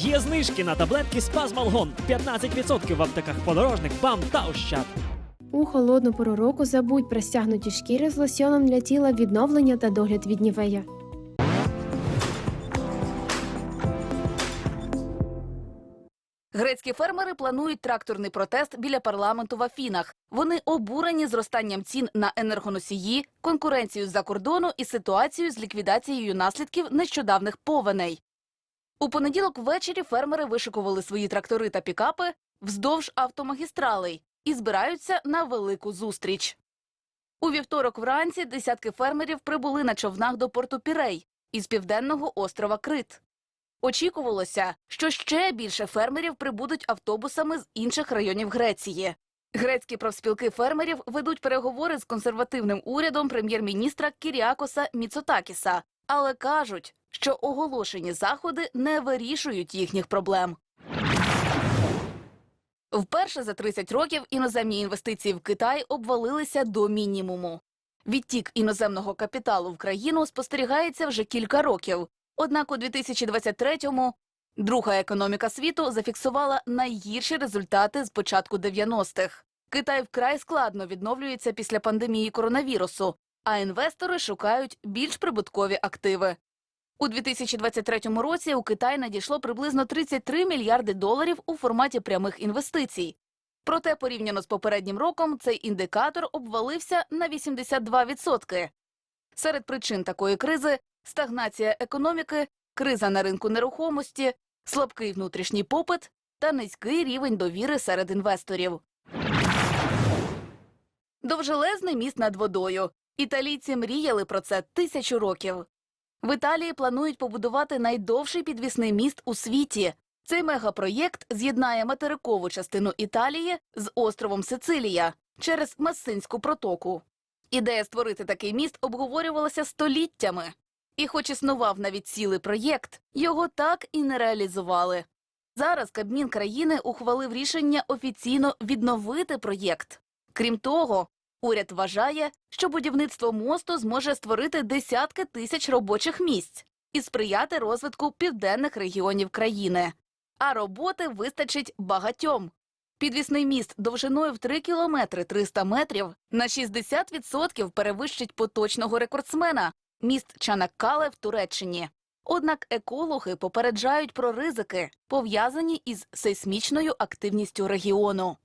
Є знижки на таблетки Спазмалгон 15% в аптеках подорожник, БАМ та Ощад. У холодну пору року забудь про стягнуті шкіри з лосьоном для тіла відновлення та догляд від нівея. Грецькі фермери планують тракторний протест біля парламенту в Афінах. Вони обурені зростанням цін на енергоносії, конкуренцією з-за кордону і ситуацією з ліквідацією наслідків нещодавних повеней. У понеділок ввечері фермери вишикували свої трактори та пікапи вздовж автомагістралей і збираються на велику зустріч. У вівторок вранці десятки фермерів прибули на човнах до порту Пірей із південного острова Крит. Очікувалося, що ще більше фермерів прибудуть автобусами з інших районів Греції. Грецькі профспілки фермерів ведуть переговори з консервативним урядом прем'єр-міністра Кіріакоса Міцотакіса, але кажуть, що оголошені заходи не вирішують їхніх проблем. Вперше за 30 років іноземні інвестиції в Китай обвалилися до мінімуму. Відтік іноземного капіталу в країну спостерігається вже кілька років. Однак у 2023-му друга економіка світу зафіксувала найгірші результати з початку 90-х. Китай вкрай складно відновлюється після пандемії коронавірусу, а інвестори шукають більш прибуткові активи. У 2023 році у Китай надійшло приблизно 33 мільярди доларів у форматі прямих інвестицій. Проте, порівняно з попереднім роком, цей індикатор обвалився на 82%. Серед причин такої кризи стагнація економіки, криза на ринку нерухомості, слабкий внутрішній попит та низький рівень довіри серед інвесторів. Довжелезний міст над водою. Італійці мріяли про це тисячу років. В Італії планують побудувати найдовший підвісний міст у світі. Цей мегапроєкт з'єднає материкову частину Італії з островом Сицилія через Мессинську протоку. Ідея створити такий міст обговорювалася століттями. І хоч існував навіть цілий проєкт, його так і не реалізували. Зараз Кабмін країни ухвалив рішення офіційно відновити проєкт. Крім того, уряд вважає, що будівництво мосту зможе створити десятки тисяч робочих місць і сприяти розвитку південних регіонів країни. А роботи вистачить багатьом. Підвісний міст довжиною в 3 кілометри 300 метрів на 60% перевищить поточного рекордсмена міст Чанаккале в Туреччині. Однак екологи попереджають про ризики, пов'язані із сейсмічною активністю регіону.